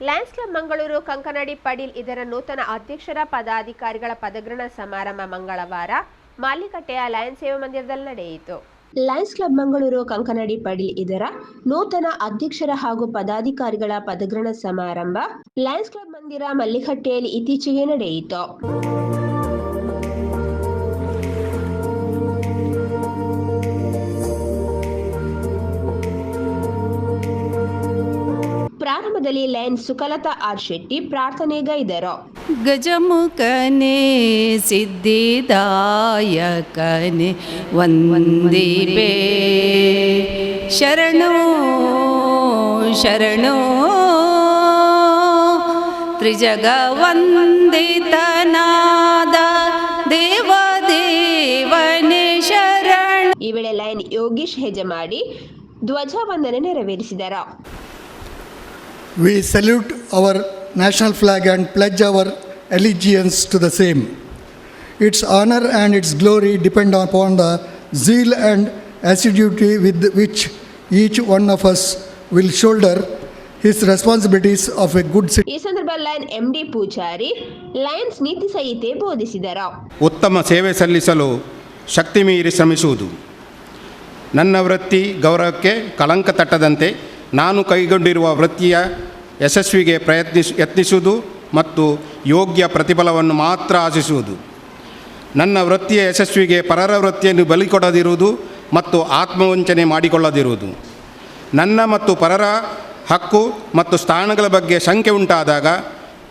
Lions club Mangaluru, ಕಂಕನಡಿ, Padil ಇದರ ನೂತನ ಅಧ್ಯಕ್ಷರ ಪದಾಧಿಕಾರಿಗಳ ಪದಗ್ರಹಣ ಸಮಾರಂಭ ಮಂಗಳವಾರ ಮಾಲಿಕಟ್ಟೆಯ ಲಯನ್ಸ್ ಸೇವಾ ಮಂದಿರದಲ್ಲಿ ನಡೆಯಿತು. ಲಯನ್ಸ್ ಕ್ಲಬ್ ಮಂಗಳೂರು, ಕಂಕನಡಿ, ಪಡೀಲ್ ಇದರ ನೂತನ ಅಧ್ಯಕ್ಷರ ಹಾಗೂ ಪದಾಧಿಕಾರಿಗಳ ಪದಗ್ರಹಣ ಸಮಾರಂಭ ಲಯನ್ಸ್ ಕ್ಲಬ್ ಮಂದಿರ ಮಲ್ಲಿಕಟ್ಟೆಯಲ್ಲಿ ಇತ್ತೀಚೆಗೆ ನಡೆಯಿತು. ಪ್ರಾರಂಭದಲ್ಲಿ ಲಯನ್ ಸುಕಲತಾ ಆರ್ ಶೆಟ್ಟಿ ಪ್ರಾರ್ಥನೆಗೈದರು ಗಜಮುಖನೆ ಸಿದ್ಧಿದಾಯಕನೆ ಒಂದೇ ಶರಣೋ ಶರಣೋ. ತ್ರಿಜಗವಂದಿತನಾದ ದೇವದೇವನೇ ಶರಣ. ಈ ವೇಳೆ ಲಯನ್ ಯೋಗೀಶ್ ಹೆಜಮಾಡಿ ಧ್ವಜವಂದನೆ ನೆರವೇರಿಸಿದರು. We salute our national flag and pledge our allegiance to the same. Its honor and its glory depend upon the zeal and assiduity with which each one of us will shoulder his responsibilities of a good citizen. ಈ ಸಂದರ್ಭ lion MD Poojary Lions ನೀತಿ ಸಂಹಿತೆ ಬೋಧಿಸಿದರು ಉತ್ತಮ ಸೇವೆ ಸಲ್ಲಿಸಲು ಶಕ್ತಿ ಮೀರಿ ಶ್ರಮಿಸುವುದು ನನ್ನ ವೃತ್ತಿ ಗೌರವಕ್ಕೆ ಕಳಂಕ ತಟ್ಟದಂತೆ ನಾನು ಕೈಗೊಂಡಿರುವ ವೃತ್ತಿಯ ಯಶಸ್ವಿಗೆ ಪ್ರಯತ್ನಿಸ್ ಯತ್ನಿಸುವುದು ಮತ್ತು ಯೋಗ್ಯ ಪ್ರತಿಫಲವನ್ನು ಮಾತ್ರ ಆಶಿಸುವುದು. ನನ್ನ ವೃತ್ತಿಯ ಯಶಸ್ವಿಗೆ ಪರರ ವೃತ್ತಿಯನ್ನು ಬಲಿಕೊಡದಿರುವುದು ಮತ್ತು ಆತ್ಮವಂಚನೆ ಮಾಡಿಕೊಳ್ಳದಿರುವುದು. ನನ್ನ ಮತ್ತು ಪರರ ಹಕ್ಕು ಮತ್ತು ಸ್ಥಾನಗಳ ಬಗ್ಗೆ ಶಂಕೆ ಉಂಟಾದಾಗ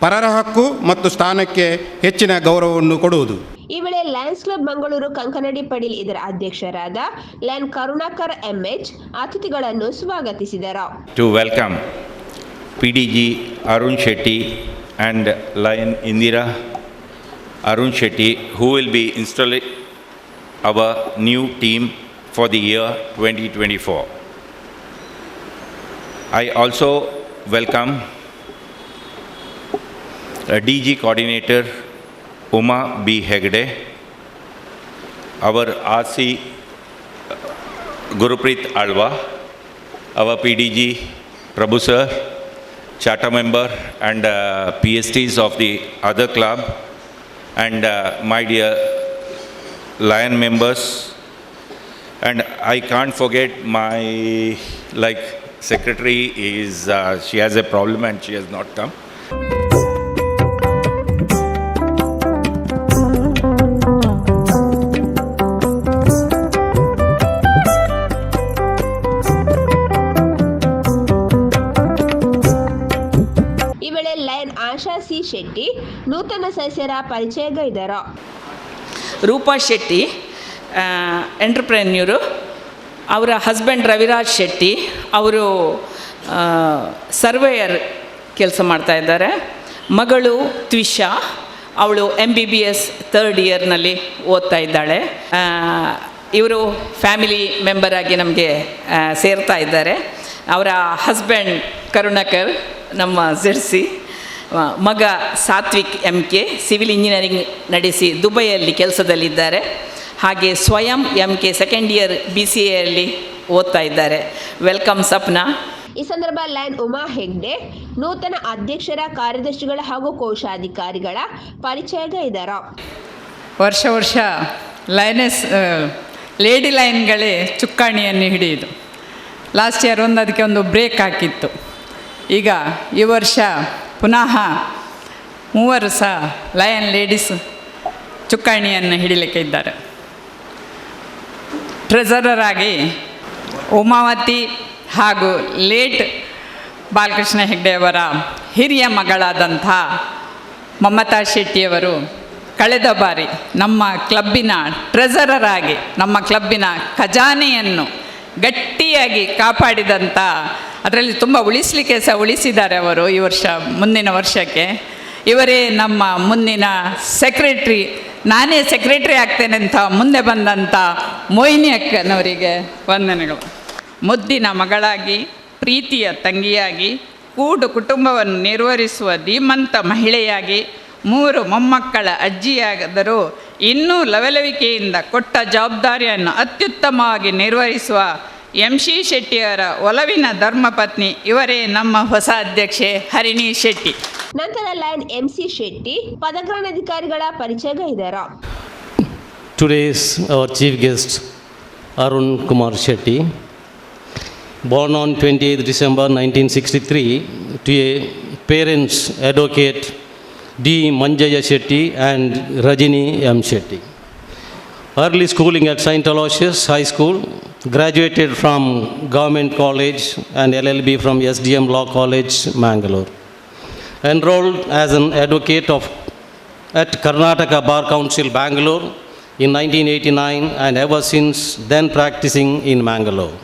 ಪರರ ಹಕ್ಕು ಮತ್ತು ಸ್ಥಾನಕ್ಕೆ ಹೆಚ್ಚಿನ ಗೌರವವನ್ನು ಕೊಡುವುದು. ಈ ವೇಳೆ ಲಯನ್ಸ್ ಕ್ಲಬ್ ಮಂಗಳೂರು ಕಂಕನಡಿ ಪಡೀಲ್ ಇದರ ಅಧ್ಯಕ್ಷರಾದ ಲಯನ್ ಕರುಣಾಕರ್ ಎಂಎಚ್ ಅತಿಥಿಗಳನ್ನು ಸ್ವಾಗತಿಸಿದರು. To welcome PDG Arun Shetty and Lion Indira Arun Shetty, who will be installing our new team for the year 2024. I also welcome uh, DG Coordinator Uma B. Hegde, our RC Gurupreet Alwa, our PDG Prabhu sir, charter member and uh, PSTs of the other club, and uh, my dear Lion members. And I can't forget my like secretary is uh, she has a problem and she has not come. Shetty, ನೂತನ ಸದಸ್ಯರ ಪರಿಚಯಗೈದರು ರೂಪಾ ಶೆಟ್ಟಿ ಎಂಟ್ರಪ್ರೆನ್ಯೂರು. ಅವರ husband Raviraj Shetty, ಅವರು surveyor ಕೆಲಸ ಮಾಡ್ತಾ ಇದ್ದಾರೆ. ಮಗಳು ತ್ವಿಷಾ, ಅವಳು M B B S third ಇಯರ್ನಲ್ಲಿ ಓದ್ತಾ ಇದ್ದಾಳೆ. ಇವರು ಫ್ಯಾಮಿಲಿ ಮೆಂಬರ್ ಆಗಿ ನಮಗೆ ಸೇರ್ತಾ ಇದ್ದಾರೆ. ಅವರ ಹಸ್ಬೆಂಡ್ ಕರುಣಾಕರ್, ನಮ್ಮ ಜೆರ್ಸಿ ಮಗ Satvik M K civil engineering ನಡೆಸಿ ದುಬೈಯಲ್ಲಿ ಕೆಲಸದಲ್ಲಿದ್ದಾರೆ. ಹಾಗೆ Swayam M K second year B C ಎಯಲ್ಲಿ ಓದ್ತಾ ಇದ್ದಾರೆ. ವೆಲ್ಕಮ್ ಸಪ್ನಾ. ಈ ಸಂದರ್ಭ ಲೈನ್ ಉಮಾ ಹೆಗ್ಡೆ ನೂತನ ಅಧ್ಯಕ್ಷರ ಕಾರ್ಯದರ್ಶಿಗಳ ಹಾಗೂ ಕೋಶಾಧಿಕಾರಿಗಳ ಪರಿಚಯಗೈದರು ವರ್ಷ ವರ್ಷ ಲೈನೆಸ್ ಲೇಡಿ ಲೈನ್ಗಳೇ ಚುಕ್ಕಾಣಿಯನ್ನು ಹಿಡಿಯಿತು. ಲಾಸ್ಟ್ ಇಯರ್ ಒಂದು ಅದಕ್ಕೆ ಒಂದು ಬ್ರೇಕ್ ಹಾಕಿತ್ತು. ಈಗ ಈ ವರ್ಷ ಪುನಃ ಮೂವರು ಸಹ ಲಯನ್ ಲೇಡೀಸ್ ಚುಕ್ಕಾಣಿಯನ್ನು ಹಿಡಿಲಿಕ್ಕೆ ಇದ್ದಾರೆ. ಟ್ರೆಸರರ್ ಆಗಿ ಉಮಾವತಿ ಹಾಗೂ ಲೇಟ್ ಬಾಲಕೃಷ್ಣ ಹೆಗ್ಡೆಯವರ ಹಿರಿಯ ಮಗಳಾದಂಥ ಮಮತಾ ಶೆಟ್ಟಿಯವರು ಕಳೆದ ಬಾರಿ ನಮ್ಮ ಕ್ಲಬ್ಬಿನ ಟ್ರೆಸರರ್ ಆಗಿ ನಮ್ಮ ಕ್ಲಬ್ಬಿನ ಖಜಾನೆಯನ್ನು ಗಟ್ಟಿಯಾಗಿ ಕಾಪಾಡಿದಂಥ ಅದರಲ್ಲಿ ತುಂಬ ಉಳಿಸಲಿಕ್ಕೆ ಸಹ ಉಳಿಸಿದ್ದಾರೆ ಅವರು ಈ ವರ್ಷ, ಮುಂದಿನ ವರ್ಷಕ್ಕೆ. ಇವರೇ ನಮ್ಮ ಮುಂದಿನ ಸೆಕ್ರೆಟ್ರಿ ನಾನೇ ಸೆಕ್ರೆಟ್ರಿ ಆಗ್ತೇನೆ ಅಂತ ಮುಂದೆ ಬಂದಂಥ ಮೊಯ್ನಿ ಅಕ್ಕನವರಿಗೆ ವಂದನೆಗಳು. ಮುದ್ದಿನ ಮಗಳಾಗಿ, ಪ್ರೀತಿಯ ತಂಗಿಯಾಗಿ, ಕೂಡು ಕುಟುಂಬವನ್ನು ನಿರ್ವಹಿಸುವ ಧೀಮಂತ ಮಹಿಳೆಯಾಗಿ, ಮೂರು ಮೊಮ್ಮಕ್ಕಳ ಅಜ್ಜಿಯಾದರೂ ಇನ್ನೂ ಲವಲವಿಕೆಯಿಂದ ಕೊಟ್ಟ ಜವಾಬ್ದಾರಿಯನ್ನು ಅತ್ಯುತ್ತಮವಾಗಿ ನಿರ್ವಹಿಸುವ ಎಂ ಶಿ ಶೆಟ್ಟಿಯವರ ಒಲವಿನ ಧರ್ಮಪತ್ನಿ ಇವರೇ ನಮ್ಮ ಹೊಸ ಅಧ್ಯಕ್ಷೆ ಹರಿಣಿ ಶೆಟ್ಟಿ ನಂತರ ಲಯನ್ ಎಂಸಿ ಶೆಟ್ಟಿ ಪದಗ್ರಹಣಾಧಿಕಾರಿಗಳ ಪರಿಚಯಗೈದರು today's our chief guest Arun Kumar Shetty, born on 28th December 1963 to a parents advocate D. Manjaya Shetty and Rajini M. Shetty. Early schooling at St. Aloysius High School, graduated from Government College and LLB from SDM Law College, Mangalore. Enrolled as an advocate of at Karnataka Bar Council, Bangalore in 1989 and ever since then practicing in Mangalore.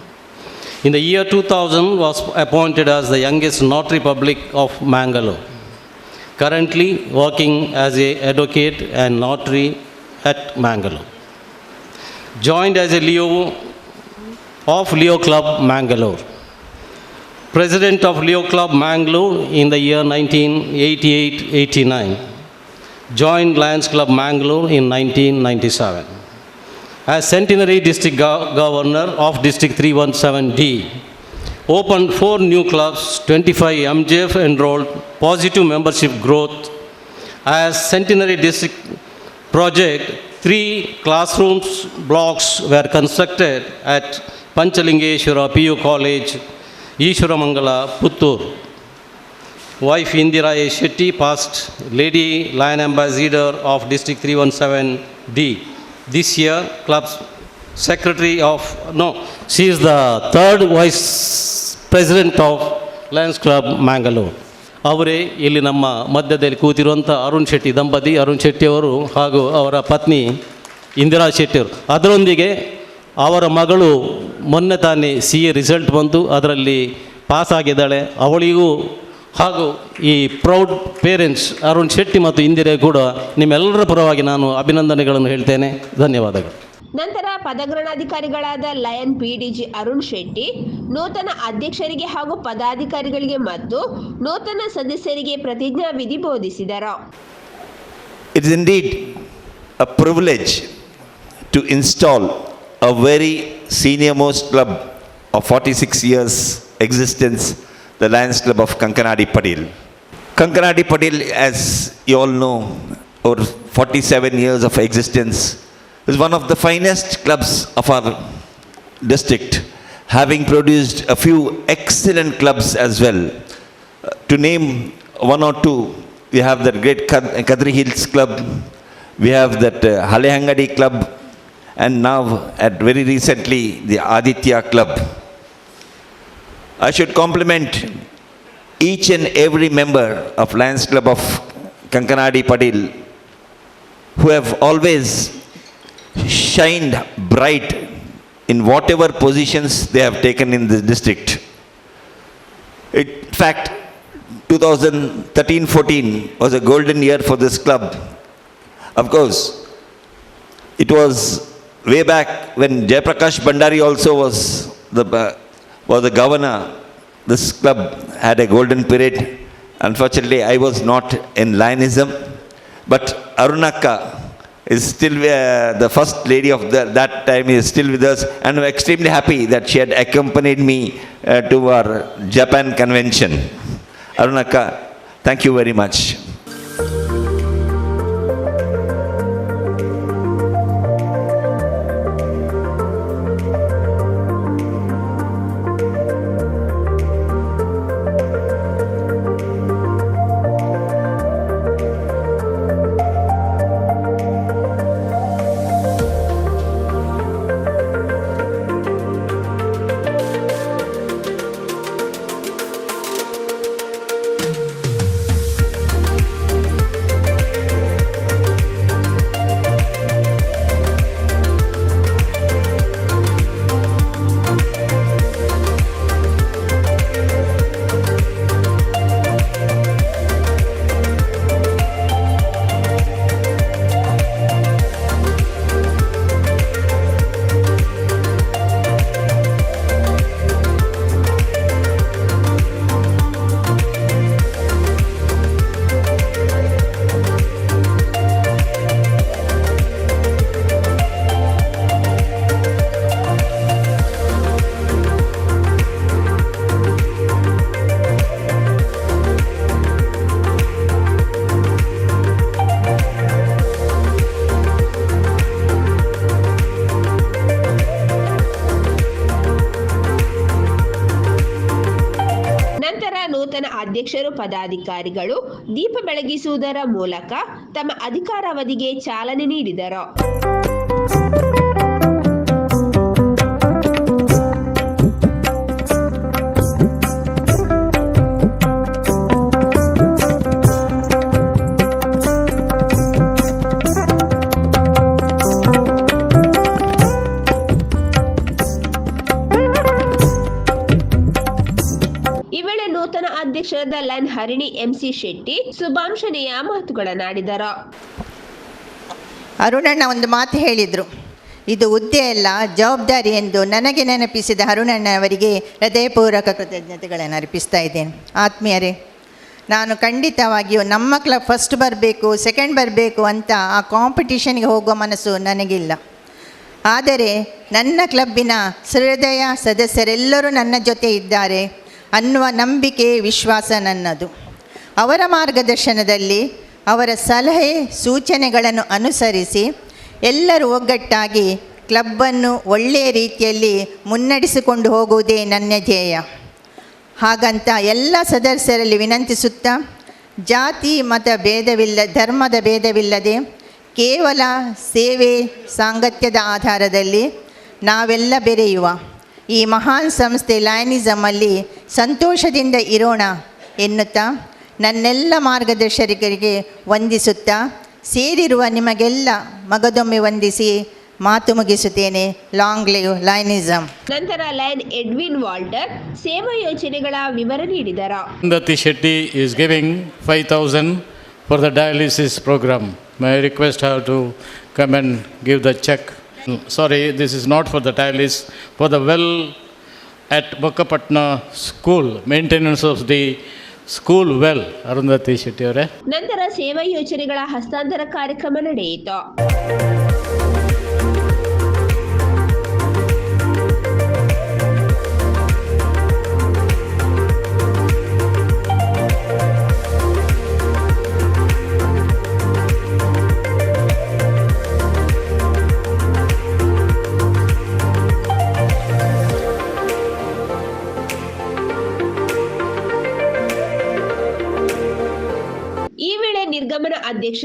In the year 2000 was appointed as the youngest notary public of Mangalore. Currently working as a advocate and notary at Mangalore. Joined as a Leo of Leo Club Mangalore. President of Leo Club Mangalore in the year 1988-89 joined Lions Club Mangalore in 1997. As Centenary District Gov- Governor of District 317D, opened four new clubs, 25 MJF enrolled, positive membership growth. As Centenary District project, three classrooms blocks were constructed at Panchalingeshwara P U college, Ishwaramangala, Puttur. Wife Indira A Shetty past lady lion ambassador of district three one seven D this year club's secretary of no C is the third vice president of Lions club Mangalore ಅವರೇ ಇಲ್ಲಿ ನಮ್ಮ ಮಧ್ಯದಲ್ಲಿ ಕೂತಿರುವಂಥ ಅರುಣ್ ಶೆಟ್ಟಿ, ದಂಪತಿ ಅರುಣ್ ಶೆಟ್ಟಿಯವರು ಹಾಗೂ ಅವರ ಪತ್ನಿ ಇಂದಿರಾ ಶೆಟ್ಟಿಯವರು ಅದರೊಂದಿಗೆ ಅವರ ಮಗಳು ಮೊನ್ನೆ ತಾನೇ ಸಿ ಎ ರಿಸಲ್ಟ್ ಬಂತು ಅದರಲ್ಲಿ ಪಾಸ್ ಆಗಿದ್ದಾಳೆ. ಅವಳಿಗೂ ಹಾಗೂ ಈ ಪ್ರೌಡ್ ಪೇರೆಂಟ್ಸ್ ಅರುಣ್ ಶೆಟ್ಟಿ ಮತ್ತು ಇಂದಿರೇ ಕೂಡ ನಿಮ್ಮೆಲ್ಲರ ಪರವಾಗಿ ನಾನು ಅಭಿನಂದನೆಗಳನ್ನು ಹೇಳ್ತೇನೆ. ಧನ್ಯವಾದಗಳು. ನಂತರ ಪದಗ್ರಹಣಾಧಿಕಾರಿಗಳಾದ ಲಯನ್ ಪಿಡಿಜಿ ಅರುಣ್ ಶೆಟ್ಟಿ ನೂತನ ಅಧ್ಯಕ್ಷರಿಗೆ ಹಾಗೂ ಪದಾಧಿಕಾರಿಗಳಿಗೆ ಮತ್ತು ನೂತನ ಸದಸ್ಯರಿಗೆ ಪ್ರತಿಜ್ಞಾ ವಿಧಿ ಬೋಧಿಸಿದರು. It is indeed a privilege to install a very senior most club of 46 years existence, the Lions Club of Kankanadi Padil. Kankanadi Padil, as you all know, over 47 years of existence, is one of the finest clubs of our district, having produced a few excellent clubs as well. Uh, To name one or two, we have that great Kad- Kadri Hills Club, we have that uh, Halehangadi Club, and now, at very recently, the Aditya Club. I should compliment each and every member of Lions Club of Kankanadi Padil who have always shined bright in whatever positions they have taken in this district. In fact, 2013-14 was a golden year for this club. Of course, it was way back when Jayaprakash Bandari also was the, uh, was the governor. This club had a golden period. Unfortunately, I was not in Lionism, but Arunaka is still uh, the first lady of the, that time is still with us, and I'm extremely happy that she had accompanied me uh, to our Japan convention. Arunaka, thank you very much. ಅಧ್ಯಕ್ಷರು ಪದಾಧಿಕಾರಿಗಳು ದೀಪ ಬೆಳಗಿಸುವುದರ ಮೂಲಕ ತಮ್ಮ ಅಧಿಕಾರಾವಧಿಗೆ ಚಾಲನೆ ನೀಡಿದರು. ನೂತನ ಅಧ್ಯಕ್ಷರಾದ ಲನ್ Harini, MC Shetty ಶುಭಾಂಶನೆಯ ಮಾತುಗಳನ್ನಾಡಿದರು. ಅರುಣಣ್ಣ ಒಂದು ಮಾತು ಹೇಳಿದರು. ಇದು ಹುದ್ದೆ ಅಲ್ಲ, ಜವಾಬ್ದಾರಿ ಎಂದು ನನಗೆ ನೆನಪಿಸಿದ ಅರುಣಣ್ಣವರಿಗೆ ಹೃದಯಪೂರ್ವಕ ಕೃತಜ್ಞತೆಗಳನ್ನು ಅರ್ಪಿಸ್ತಾ ಇದ್ದೇನೆ. ಆತ್ಮೀಯರೇ, ನಾನು ಖಂಡಿತವಾಗಿಯೂ ನಮ್ಮ ಕ್ಲಬ್ ಫಸ್ಟ್ ಬರಬೇಕು ಸೆಕೆಂಡ್ ಬರಬೇಕು ಅಂತ ಆ ಕಾಂಪಿಟಿಷನ್ಗೆ ಹೋಗುವ ಮನಸ್ಸು ನನಗಿಲ್ಲ. ಆದರೆ ನನ್ನ ಕ್ಲಬ್ಬಿನ ಹೃದಯ ಸದಸ್ಯರೆಲ್ಲರೂ ನನ್ನ ಜೊತೆ ಇದ್ದಾರೆ. ಅನ್ನುವ ನಂಬಿಕೆ ವಿಶ್ವಾಸ ನನ್ನದು. ಅವರ ಮಾರ್ಗದರ್ಶನದಲ್ಲಿ ಅವರ ಸಲಹೆ ಸೂಚನೆಗಳನ್ನು ಅನುಸರಿಸಿ ಎಲ್ಲರೂ ಒಗ್ಗಟ್ಟಾಗಿ ಕ್ಲಬ್ಬನ್ನು ಒಳ್ಳೆಯ ರೀತಿಯಲ್ಲಿ ಮುನ್ನಡೆಸಿಕೊಂಡು ಹೋಗುವುದೇ ನನ್ನ ಧ್ಯೇಯ. ಹಾಗಂತ ಎಲ್ಲ ಸದಸ್ಯರಲ್ಲಿ ವಿನಂತಿಸುತ್ತಾ ಜಾತಿ, ಮತ ಭೇದವಿಲ್ಲ, ಧರ್ಮದ ಭೇದವಿಲ್ಲದೆ ಕೇವಲ ಸೇವೆ ಸಾಂಗತ್ಯದ ಆಧಾರದಲ್ಲಿ ನಾವೆಲ್ಲ ಬೆರೆಯುವ ಈ ಮಹಾನ್ ಸಂಸ್ಥೆ ಲಯನಿಸಮಲ್ಲಿ ಸಂತೋಷದಿಂದ ಇರೋಣ ಎನ್ನುತ್ತಾ ನನ್ನೆಲ್ಲ ಮಾರ್ಗದರ್ಶಕರಿಗೆ ವಂದಿಸುತ್ತಾ ಸೇರಿರುವ ನಿಮಗೆಲ್ಲ ಮಗದೊಮ್ಮೆ ವಂದಿಸಿ ಮಾತು ಮುಗಿಸುತ್ತೇನೆ ಲಾಂಗ್ ಲಿವ್ ಲೈನಿಸಮ್ ನಂತರ ಲೈನ್ ಎಡ್ವಿನ್ ವಾಲ್ಟರ್ ಸೇವಾ ಯೋಜನೆಗಳ ವಿವರ ನೀಡಿದರು Dati Shetty is giving 5,000 for the dialysis program. May I request her to come and give the check? Sorry, this is not for the tile, it's for the well at Bokkapatna school, maintenance of the school well. Arundhati Shetty ಅವರೇ ನಂತರ ಸೇವಾ ಯೋಜನೆಗಳ ಹಸ್ತಾಂತರ ಕಾರ್ಯಕ್ರಮ ನಡೆಯಿತು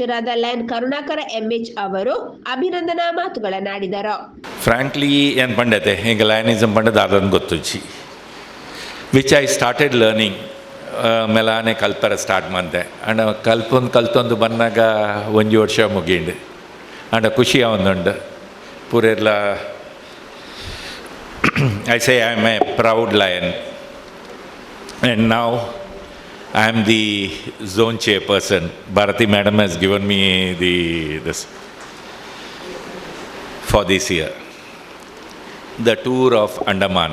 ಅಧ್ಯಕ್ಷರಾದ lion Karunakara MH ಅವರು ಅಭಿನಂದನಾ ಮಾತುಗಳನ್ನಾಡಿದರು. ಫ್ರಾಂಕ್ಲಿ ಏನು ಪಂಡತೆ ಹಿಂಗೆ ಲಯನಿಸಮ್ ಪಂಡದ ಅದನ್ನು ಗೊತ್ತುಚ್ಚಿ ವಿಚ್ ಐ ಸ್ಟಾರ್ಟೆಡ್ ಲರ್ನಿಂಗ್ ಮೆಲಾನೆ ಕಲ್ಪರ ಸ್ಟಾರ್ಟ್ ಮಾಡಿದೆ. ಅಂಡ್ ಕಲ್ಪೊಂದು ಕಲ್ತೊಂದು ಬಂದಾಗ ಒಂಜಿ ವರ್ಷ ಮುಗಿಂಡು. ಅಂಡ ಖುಷಿ ಅವನೊಂಡು ಪೂರೆಲ್ಲ I say I am a proud lion and ನಾವು I am the zone chairperson. Bharati madam has given me the, this for this year. The tour of Andaman.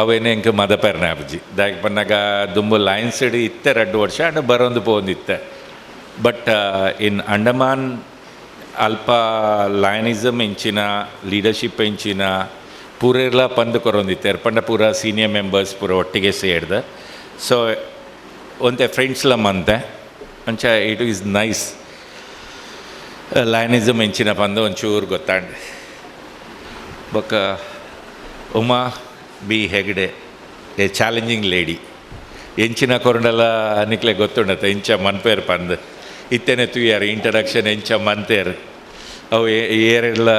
ಅವೇನೇ ಇಂಕ ಮದ ಪೆರ್ನಾಪಜಿ ದಾಗಿ ಪನ್ನಾಗ ದುಂಬು ಲೈನ್ಸ್ ಸೈಡ್ ಇತ್ತೆ ಎರಡು ವರ್ಷ ಅಂಡ್ ಬರೋಂದು ಪೋಂದಿತ್ತೆ ಬಟ್ ಇನ್ ಅಂಡಮಾನ್ ಅಲ್ಪ ಲಯನಿಸಮ್ ಇಂಚಿನ ಲೀಡರ್ಶಿಪ್ ಇಂಚಿನ ಪೂರೆಲ್ಲ ಪಂದು ಕೊರೊಂದಿತ್ತೆ ಪಂಡ ಪೂರ ಸೀನಿಯರ್ ಮೆಂಬರ್ಸ್ ಪೂರ ಒಟ್ಟಿಗೆ ಸೇರಿದೆ ಸೊ ಒಂತೆ ಫ್ರೆಂಡ್ಸ್ಲ ಮಂತೆ. ಅಂಚ ಇಟ್ ಈಸ್ ನೈಸ್ ಲಯನಿಸಮ್ ಎಂಚಿನ ಪಂದು ಒಂಚೂರು ಗೊತ್ತಾಂಡೆ ಬೊಕ್ಕ, Uma B Hegde, a challenging lady ಎಂಚಿನ ಕೊರಂಡಲ ನಿಕ್ಲೆ ಗೊತ್ತುಂಡತ್ತ ಇಂಚ ಮನ್ಪೇರ್ ಪಂದ್. ಇತ್ತೇನೆ ತುಯ್ಯಾರ ಇಂಟ್ರಡಕ್ಷನ್ ಎಂಚ ಮಂತೇರ್ ಅವು ಏರೆಲ್ಲ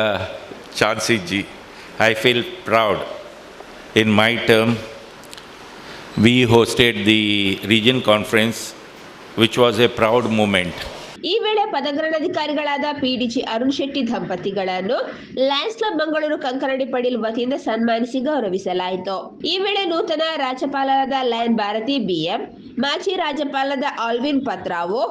ಚಾನ್ಸ್ ಇಜ್ಜಿ I feel proud in my term we hosted the region conference, which was a proud moment. ಈ ವೇಳೆ ಪದಗ್ರಹಣಾಧಿಕಾರಿಗಳಾದ ಪಿಡಿಜಿ ಅರುಣ್ ಶೆಟ್ಟಿ ದಂಪತಿಗಳನ್ನು ಲಯನ್ಸ್ ಕ್ಲಬ್ ಮಂಗಳೂರು ಕಂಕರಡಿ ಪಡೀಲ್ ವತಿಯಿಂದ ಸನ್ಮಾನಿಸಿ ಗೌರವಿಸಲಾಯಿತು. ಈ ವೇಳೆ ನೂತನ ರಾಜ್ಯಪಾಲರಾದ ಲಯನ್ ಭಾರತಿ ಬಿಎಂ ಮಾಜಿ ರಾಜ್ಯಪಾಲರಾದ ಆಲ್ವಿನ್ ಪತ್ರಾವು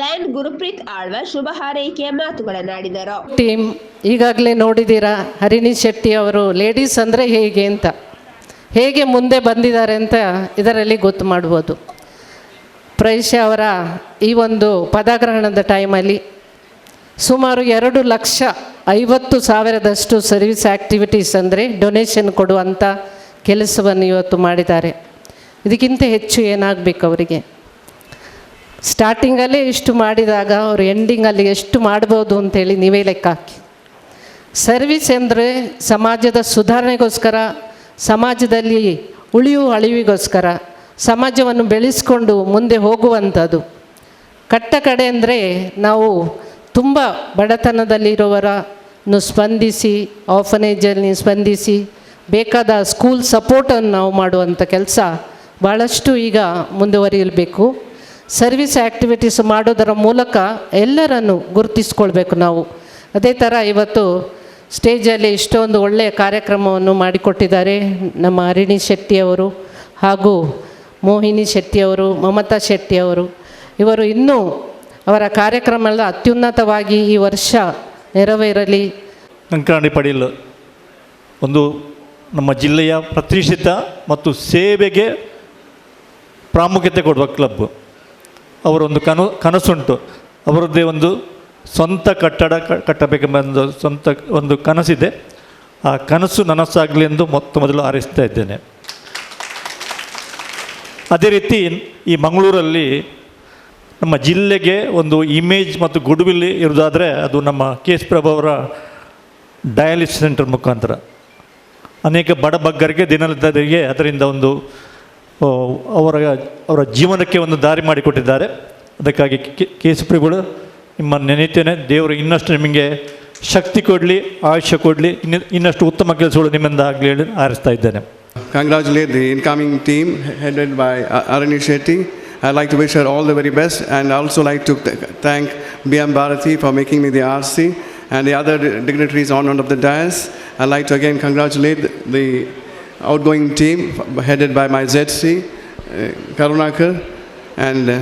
ಲಯನ್ ಗುರುಪ್ರೀತ್ ಆಳ್ವ ಶುಭ ಹಾರೈಕೆಯ ಮಾತುಗಳನ್ನಾಡಿದರು. ಟೀಮ್ ಈಗಾಗಲೇ ನೋಡಿದ್ದೀರಾ ಹರಿಣಿ ಶೆಟ್ಟಿ ಅವರು ಲೇಡೀಸ್ ಅಂದರೆ ಹೇಗೆ ಅಂತ. ಹೇಗೆ ಮುಂದೆ ಬಂದಿದ್ದಾರೆ ಅಂತ ಇದರಲ್ಲಿ ಗೊತ್ತು ಮಾಡ್ಬೋದು. ಪ್ರೈಶ ಅವರ ಈ ಒಂದು ಪದಗ್ರಹಣದ ಟೈಮಲ್ಲಿ ಸುಮಾರು ಎರಡು ಲಕ್ಷ ಐವತ್ತು ಸಾವಿರದಷ್ಟು ಸರ್ವಿಸ್ ಆ್ಯಕ್ಟಿವಿಟೀಸ್ ಅಂದರೆ ಡೊನೇಷನ್ ಕೊಡುವಂಥ ಕೆಲಸವನ್ನು ಇವತ್ತು ಮಾಡಿದ್ದಾರೆ. ಇದಕ್ಕಿಂತ ಹೆಚ್ಚು ಏನಾಗಬೇಕು ಅವರಿಗೆ? ಸ್ಟಾರ್ಟಿಂಗಲ್ಲೇ ಇಷ್ಟು ಮಾಡಿದಾಗ ಅವರು ಎಂಡಿಂಗಲ್ಲಿ ಎಷ್ಟು ಮಾಡ್ಬೋದು ಅಂತೇಳಿ ನೀವೇ ಲೆಕ್ಕ ಹಾಕಿ. ಸರ್ವಿಸ್ ಅಂದರೆ ಸಮಾಜದ ಸುಧಾರಣೆಗೋಸ್ಕರ ಸಮಾಜದಲ್ಲಿ ಉಳಿಯುವ ಅಳಿವಿಗೋಸ್ಕರ ಸಮಾಜವನ್ನು ಬೆಳೆಸ್ಕೊಂಡು ಮುಂದೆ ಹೋಗುವಂಥದ್ದು. ಕಟ್ಟ ಕಡೆ ಅಂದರೆ ನಾವು ತುಂಬ ಬಡತನದಲ್ಲಿರುವವರನ್ನು ಸ್ಪಂದಿಸಿ ಆಫನೇಜಲ್ಲಿ ಸ್ಪಂದಿಸಿ, ಬೇಕಾದ ಸ್ಕೂಲ್ ಸಪೋರ್ಟನ್ನು ನಾವು ಮಾಡುವಂಥ ಕೆಲಸ ಭಾಳಷ್ಟು ಈಗ ಮುಂದುವರಿಯಬೇಕು. ಸರ್ವಿಸ್ ಆ್ಯಕ್ಟಿವಿಟೀಸ್ ಮಾಡೋದರ ಮೂಲಕ ಎಲ್ಲರನ್ನು ಗುರುತಿಸ್ಕೊಳ್ಬೇಕು ನಾವು. ಅದೇ ಥರ ಇವತ್ತು ಸ್ಟೇಜಲ್ಲಿ ಇಷ್ಟೊಂದು ಒಳ್ಳೆಯ ಕಾರ್ಯಕ್ರಮವನ್ನು ಮಾಡಿಕೊಟ್ಟಿದ್ದಾರೆ ನಮ್ಮ ಹರಿಣಿ ಶೆಟ್ಟಿಯವರು ಹಾಗೂ ಮೋಹಿನಿ ಶೆಟ್ಟಿಯವರು, ಮಮತಾ ಶೆಟ್ಟಿಯವರು. ಇವರು ಇನ್ನೂ ಅವರ ಕಾರ್ಯಕ್ರಮಗಳ ಅತ್ಯುನ್ನತವಾಗಿ ಈ ವರ್ಷ ನೆರವೇರಲಿ. ಕಂಕನಾಡಿ ಪಡೆಯಲು ಒಂದು ನಮ್ಮ ಜಿಲ್ಲೆಯ ಪ್ರತಿಷ್ಠಿತ ಮತ್ತು ಸೇವೆಗೆ ಪ್ರಾಮುಖ್ಯತೆ ಕೊಡುವ ಕ್ಲಬ್. ಅವರೊಂದು ಕನು, ಕನಸುಂಟು. ಅವರದ್ದೇ ಒಂದು ಸ್ವಂತ ಕಟ್ಟಡ ಕಟ್ಟಬೇಕೆಂಬ ಸ್ವಂತ ಒಂದು ಕನಸಿದೆ. ಆ ಕನಸು ನನಸಾಗಲಿ ಎಂದು ಮೊತ್ತ ಮೊದಲು ಹಾರೈಸ್ತಾ ಇದ್ದೇನೆ. ಅದೇ ರೀತಿ ಈ ಮಂಗಳೂರಲ್ಲಿ ನಮ್ಮ ಜಿಲ್ಲೆಗೆ ಒಂದು ಇಮೇಜ್ ಮತ್ತು ಗುಡ್ವಿಲ್ ಇರೋದಾದರೆ ಅದು ನಮ್ಮ ಕೆ ಎಸ್ ಪ್ರಭು ಅವರ ಡಯಾಲಿಸ್ ಸೆಂಟರ್ ಮುಖಾಂತರ. ಅನೇಕ ಬಡಬಗ್ಗರಿಗೆ ದಿನಲಿದ್ದರಿಗೆ ಅದರಿಂದ ಒಂದು ಅವರ ಅವರ ಜೀವನಕ್ಕೆ ಒಂದು ದಾರಿ ಮಾಡಿಕೊಟ್ಟಿದ್ದಾರೆ. ಅದಕ್ಕಾಗಿ ಕೆ ಎಸ್ ಪ್ರಭುಗಳು ನಿಮ್ಮ ನೆನೆಯುತ್ತೇನೆ ದೇವರು ಇನ್ನಷ್ಟು ನಿಮಗೆ ಶಕ್ತಿ ಕೊಡಲಿ ಆಯುಷ್ಯ ಕೊಡಲಿ ಇನ್ನು ಇನ್ನಷ್ಟು ಉತ್ತಮ ಕೆಲಸಗಳು ನಿಮ್ಮಿಂದ ಆಗಲಿ ಹೇಳಿ ಆರಿಸ್ತಾ ಇದ್ದೇನೆ congratulate the incoming team headed by Aranya Shetty I like like to wish her all the very best also like to thank B th- thank B.M. Bharati for making me the RC and the other dignitaries on of of the dais. I'd like to again congratulate the outgoing team headed by my uh, Karunakar, and uh,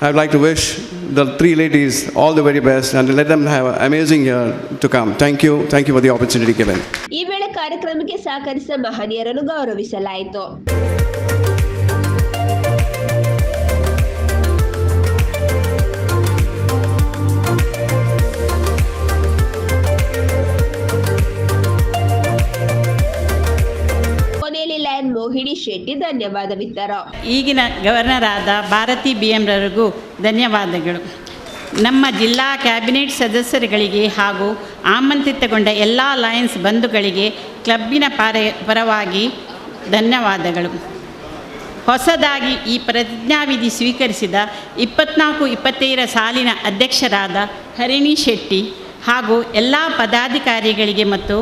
I'd like to wish the three ladies all the very best and let them have an amazing year to come. Thank you. Thank you for the opportunity given. ಈ ವೇಳೆ ಕಾರ್ಯಕ್ರಮಕ್ಕೆ ಸಹಕರಿಸಿದ ಮಹನೀಯರನ್ನು ಗೌರವಿಸಲಾಯಿತು ಮೋಹಿನಿ ಶೆಟ್ಟಿ ಧನ್ಯವಾದವಿದ್ದರು ಈಗಿನ governor ಆದ Bharati B ಎಂರವರಿಗೂ ಧನ್ಯವಾದಗಳು. ನಮ್ಮ ಜಿಲ್ಲಾ ಕ್ಯಾಬಿನೆಟ್ ಸದಸ್ಯರುಗಳಿಗೆ ಹಾಗೂ ಆಮಂತ್ರಿತಗೊಂಡ ಎಲ್ಲ ಲಯನ್ಸ್ ಬಂಧುಗಳಿಗೆ ಕ್ಲಬ್ಬಿನ ಪರ ಪರವಾಗಿ ಧನ್ಯವಾದಗಳು. ಹೊಸದಾಗಿ ಈ ಪ್ರತಿಜ್ಞಾವಿಧಿ ಸ್ವೀಕರಿಸಿದ ಇಪ್ಪತ್ನಾಲ್ಕು ಇಪ್ಪತ್ತೈದರ ಸಾಲಿನ ಅಧ್ಯಕ್ಷರಾದ ಹರಿಣಿ ಶೆಟ್ಟಿ ಹಾಗೂ ಎಲ್ಲ ಪದಾಧಿಕಾರಿಗಳಿಗೆ ಮತ್ತು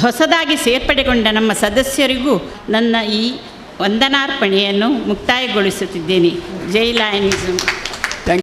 ಹೊಸದಾಗಿ ಸೇರ್ಪಡೆಗೊಂಡ ನಮ್ಮ ಸದಸ್ಯರಿಗೂ ನನ್ನ ಈ ವಂದನಾರ್ಪಣೆಯನ್ನು ಮುಕ್ತಾಯಗೊಳಿಸುತ್ತಿದ್ದೇನೆ. ಜೈ ಲಯನಿಸಮ್